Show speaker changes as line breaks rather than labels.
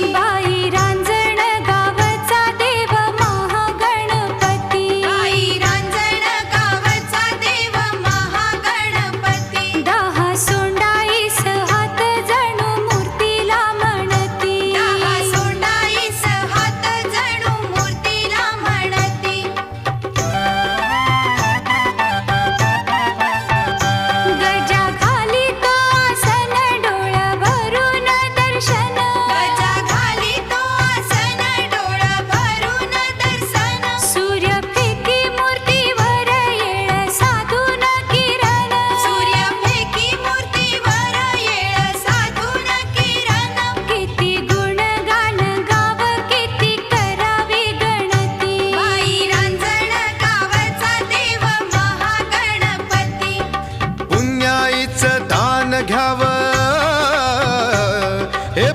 Bye.
घ्यावं. हे